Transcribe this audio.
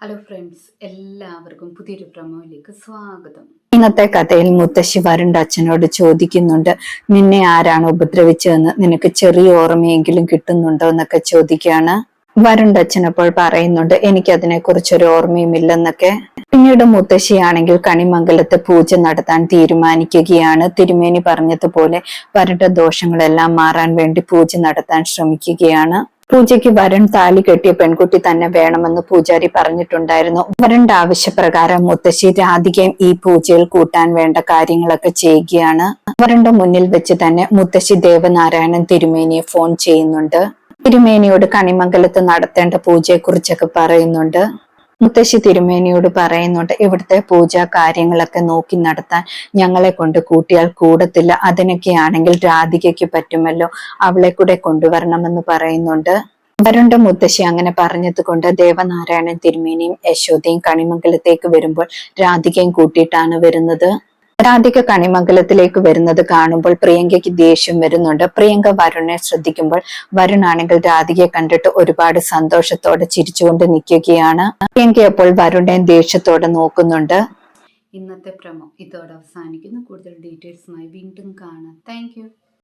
Hello friends എല്ലാവർക്കും പുതിയൊരു പ്രമോയിലേക്ക് സ്വാഗതം. ഇന്നത്തെ കഥയിൽ മുത്തശ്ശി വരുണ്ട അച്ഛനോട് ചോദിക്കുന്നുണ്ട് നിന്നെ ആരാണ് ഉപദ്രവിച്ചതെന്ന്? നിനക്ക് ചെറിയ ഓർമ്മയെങ്കിലും കിട്ടുന്നുണ്ടോ? എന്നൊക്കെ ചോദിക്കുകയാണ്. വരുണ്ട അച്ഛൻ അപ്പോൾ പറയുന്നുണ്ട് എനിക്ക് അതിനെ കുറിച്ചൊരു ഓർമ്മയുമില്ലെന്നൊക്കെ പിന്നീട് മുത്തശ്ശിയാണെങ്കിൽ കണിമംഗലത്തെ പൂജ നടത്താൻ തീരുമാനിക്കുകയാണ്. തിരുമേനി പറഞ്ഞതുപോലെ വരണ്ട ദോഷങ്ങളെല്ലാം മാറാൻ വേണ്ടി പൂജ നടത്താൻ ശ്രമിക്കുകയാണ്. പൂജയ്ക്ക് വരൺ താലി കെട്ടിയ പെൺകുട്ടി തന്നെ വേണമെന്ന് പൂജാരി പറഞ്ഞിട്ടുണ്ടായിരുന്നു. വരന്റെ ആവശ്യപ്രകാരം മുത്തശ്ശി രാധികയും ഈ പൂജയിൽ കൂട്ടാൻ വേണ്ട കാര്യങ്ങളൊക്കെ ചെയ്യുകയാണ്. വരന്റെ മുന്നിൽ വെച്ച് തന്നെ മുത്തശ്ശി ദേവനാരായണൻ തിരുമേനിയെ ഫോൺ ചെയ്യുന്നുണ്ട്. തിരുമേനിയോട് കണിമംഗലത്ത് നടത്തേണ്ട പൂജയെ കുറിച്ചൊക്കെ പറയുന്നുണ്ട്. മുത്തശ്ശി തിരുമേനിയോട് പറയുന്നുണ്ട് ഇവിടുത്തെ പൂജാ കാര്യങ്ങളൊക്കെ നോക്കി നടത്താൻ ഞങ്ങളെ കൊണ്ട് കൂട്ടിയാൽ കൂടത്തില്ല. അതിനൊക്കെയാണെങ്കിൽ രാധികയ്ക്ക് പറ്റുമല്ലോ. അവളെ കൂടെ കൊണ്ടുവരണമെന്ന് പറയുന്നുണ്ട്. വരുണ്ട മുത്തശ്ശി അങ്ങനെ പറഞ്ഞത് കൊണ്ട് ദേവനാരായണൻ തിരുമേനിയും യശോദയും കണിമംഗലത്തേക്ക് വരുമ്പോൾ രാധികയും കൂട്ടിയിട്ടാണ് വരുന്നത്. രാധിക കണിമംഗലത്തിലേക്ക് വരുന്നത് കാണുമ്പോൾ പ്രിയങ്കയ്ക്ക് ദേഷ്യം വരുന്നുണ്ട്. പ്രിയങ്ക വരുണിനെ ശ്രദ്ധിക്കുമ്പോൾ വരുണാണെങ്കിൽ രാധികയെ കണ്ടിട്ട് ഒരുപാട് സന്തോഷത്തോടെ ചിരിച്ചുകൊണ്ട് നിൽക്കുകയാണ്. പ്രിയങ്ക അപ്പോൾ വരുണിനെ ദേഷ്യത്തോടെ നോക്കുന്നുണ്ട്. ഇന്നത്തെ പ്രമോ ഇതോടെ അവസാനിക്കുന്നു. കൂടുതൽ ഡീറ്റെയിൽസുമായി വീണ്ടും കാണാം. താങ്ക്